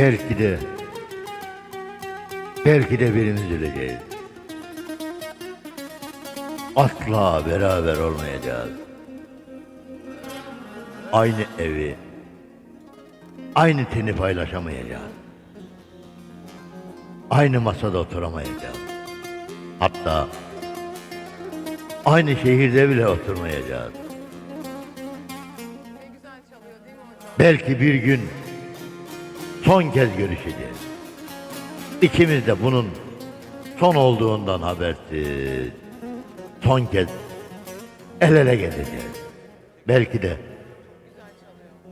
Belki de belki de birimiz öleceğiz. Asla beraber olmayacağız. Aynı evi, aynı teni paylaşamayacağız. Aynı masada oturamayacağız. Hatta aynı şehirde bile oturmayacağız. Belki bir gün son kez görüşeceğiz. İkimiz de bunun son olduğundan habersiz. Son kez el ele geleceğiz. Belki de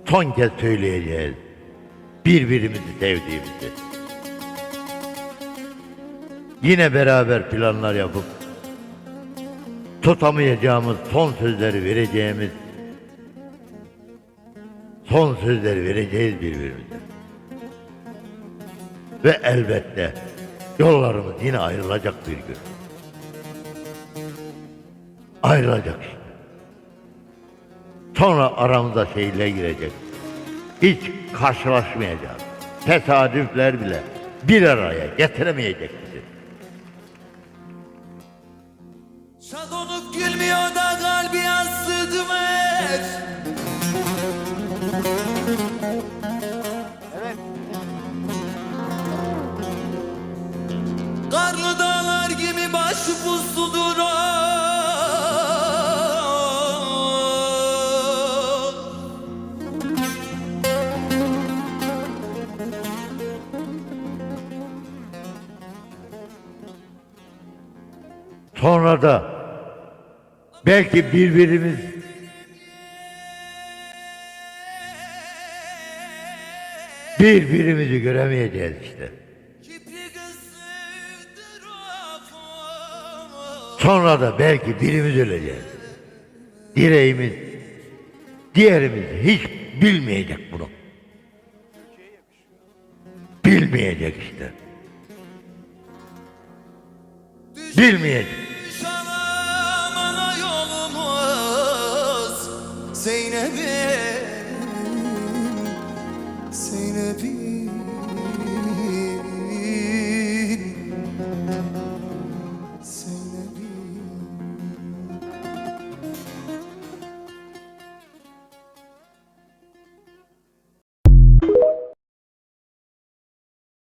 son kez söyleyeceğiz birbirimizi sevdiğimizi. Yine beraber planlar yapıp tutamayacağımız son sözleri vereceğimiz son sözleri vereceğiz birbirimize. Ve elbette yollarımız yine ayrılacak bir gün. Ayrılacak işte. Sonra aramıza şeyle girecek. Hiç karşılaşmayacağız. Tesadüfler bile bir araya getiremeyecek bizi. Karlı dağlar gibi başı pusludur Sonra da belki birbirimiz birbirimizi göremeyeceğiz işte. Sonra da belki birimiz öleceğiz. Direğimiz, diğerimiz hiç bilmeyecek bunu. Bilmeyecek işte. Bilmeyecek. Zeynep'im Zeynep'im